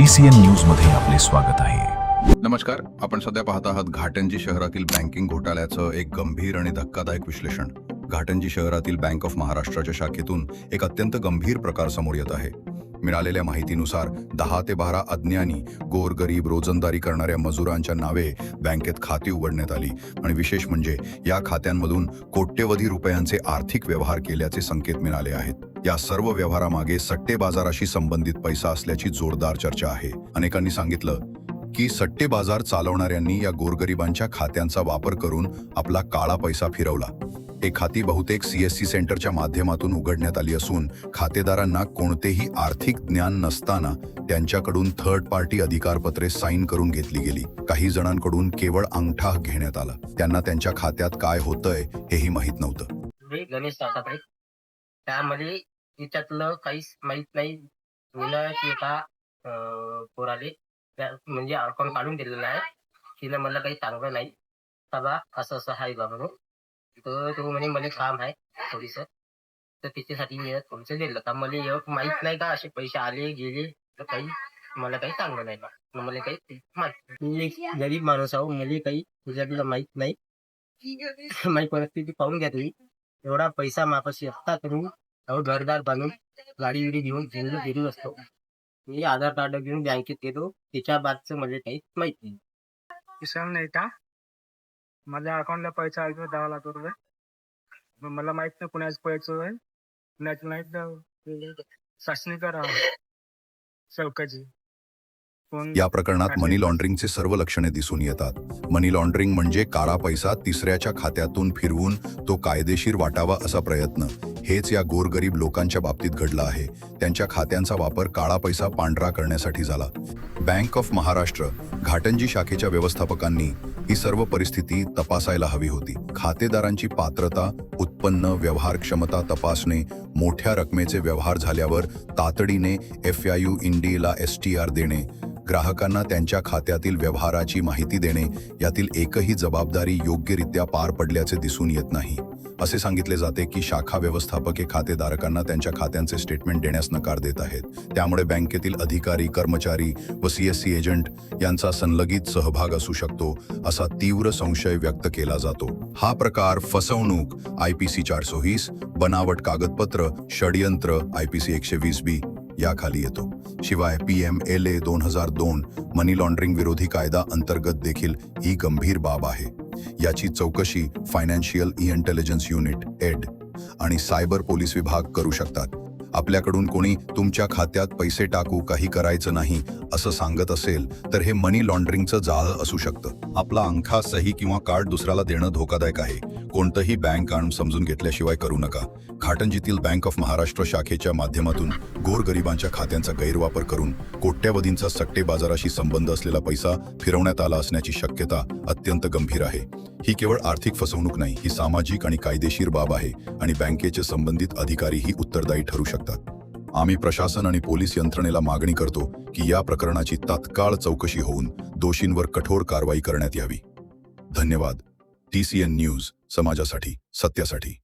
TCN न्यूजमध्ये आपले स्वागत आहे. नमस्कार. आपण सध्या पाहत आहात घाटंजी शहरातील बँकिंग घोटाळ्याचं एक गंभीर आणि धक्कादायक विश्लेषण. घाटंजी शहरातील बँक ऑफ महाराष्ट्राच्या शाखेतून एक अत्यंत गंभीर प्रकार समोर येत आहे. मिळालेल्या माहितीनुसार दहा ते बारा अज्ञानी गोरगरीब रोजंदारी करणाऱ्या मजुरांच्या नावे बँकेत खाती उघडण्यात आली. आणि विशेष म्हणजे या खात्यांमधून कोट्यवधी रुपयांचे आर्थिक व्यवहार केल्याचे संकेत मिळाले आहेत. या सर्व व्यवहारामागे सट्टे बाजाराशी संबंधित पैसा असल्याची जोरदार चर्चा आहे. अनेकांनी सांगितलं की सट्टे बाजार चालवणाऱ्यांनी या गोरगरिबांच्या खात्यांचा वापर करून आपला काळा पैसा फिरवला. हे खाती बहुतेक सीएससी सेंटरच्या माध्यमातून उघडण्यात आली असून खातेदारांना कोणतेही आर्थिक ज्ञान नसताना त्यांच्याकडून थर्ड पार्टी अधिकारपत्रे साईन करून घेतली गेली. काही जणांकडून केवळ अंगठा घेण्यात आला. त्यांना त्यांच्या खात्यात काय होतंय हेही माहीत नव्हतं. मी गणेश त्यामध्ये तिच्यातलं काहीच माहीत नाही. मीनं एका पोराले. त्या- म्हणजे अकाउंट काढून दिलेलं आहे. तिनं मला काही चांगलं नाही. बाबा असं असं आहे बाबा. म्हणून तर तो म्हणे मला काम आहे थोडीस तर त्याच्यासाठी मी तुमचं दिलं. तर मला एवढं माहीत नाही का असे पैसे आले गेले तर काही मला काही चांगलं नाही बा. मला काही माहीत मी एक गरीब माणूस आहो मला काही तुझ्याकडलं माहीत नाही. माझी परिस्थिती पाहून घ्या तुम्ही. एवढा पैसा मापाशी असता तुम्ही अहो घरदार बांधून गाडी बिडी घेऊन फिरलो फिरू असतो मी आधार कार्ड घेऊन बँकेत गेलो. त्याच्या बादचं मला काही माहीत नाही. नाही का? माझ्या अकाउंटला पैसा का दहा लाख रुपये मग मला माहीत नाही कुणाच पैसे आहे. कुणाचं नाही चाचणी करा कोण? या प्रकरणात मनी लॉन्ड्रिंगचे सर्व लक्षणे दिसून येतात. मनी लॉन्ड्रिंग म्हणजे काळा पैसा तिसऱ्याच्या खात्यातून फिरवून तो कायदेशीर वाटावा असा प्रयत्न. हेच या गोरगरीब लोकांच्या बाबतीत घडलं आहे. त्यांच्या खात्यांचा वापर काळा पैसा पांढरा करण्यासाठी झाला. बँक ऑफ महाराष्ट्र घाटंजी शाखेच्या व्यवस्थापकांनी ही सर्व परिस्थिती तपासायला हवी होती. खातेदारांची पात्रता उत्पन्न व्यवहार क्षमता तपासणे मोठ्या रकमेचे व्यवहार झाल्यावर तातडीने एफ आय यू इंडीला एस टी आर देणे ग्राहकांना त्यांच्या खात्यातील व्यवहाराची माहिती देणे यातील एकही जबाबदारी योग्यरित्या पार पडल्याचे दिसून येत नाही. असे सांगितले जाते की शाखा व्यवस्थापक हे खातेधारकांना त्यांच्या खात्यांचे स्टेटमेंट देण्यास नकार देत आहेत. त्यामुळे बँकेतील अधिकारी कर्मचारी व सीएससी एजंट यांचा संलगित सहभाग असू शकतो असा तीव्र संशय व्यक्त केला जातो. हा प्रकार फसवणूक आय पी सी चारशे वीस बनावट कागदपत्र षडयंत्र आय पी सी एकशे वीस बी याखाली येतो. शिवाय पी एम एल ए दोन हजार दोन मनी लॉन्ड्रिंग विरोधी कायदा अंतर्गत देखील ही गंभीर बाब आहे. याची चौकशी फायनान्शियल ई इंटेलिजन्स युनिट एड आणि सायबर पोलीस विभाग करू शकतात. आपल्याकडून कोणी तुमच्या खात्यात पैसे टाकू काही करायचं नाही असं सांगत असेल तर हे मनी लॉन्ड्रिंगचं जाळं असू शकतं. आपला अंगठा सही किंवा कार्ड दुसऱ्याला देणं धोकादायक आहे. कोणतंही बँक आणून समजून घेतल्याशिवाय करू नका. घाटंजीतील बँक ऑफ महाराष्ट्र शाखेच्या माध्यमातून गोरगरिबांच्या खात्यांचा गैरवापर करून कोट्यावधींचा सट्टे बाजाराशी संबंध असलेला पैसा फिरवण्यात आला असण्याची शक्यता अत्यंत गंभीर आहे. ही केवळ आर्थिक फसवणूक नाही ही सामाजिक आणि कायदेशीर बाब आहे आणि बँकेचे संबंधित अधिकारीही उत्तरदायी ठरू शकतात. आम्ही प्रशासन आणि पोलीस यंत्रणेला मागणी करतो की या प्रकरणाची तात्काळ चौकशी होऊन दोषींवर कठोर कारवाई करण्यात यावी. धन्यवाद. टीसीएन न्यूज समाजासाठी सत्यासाठी.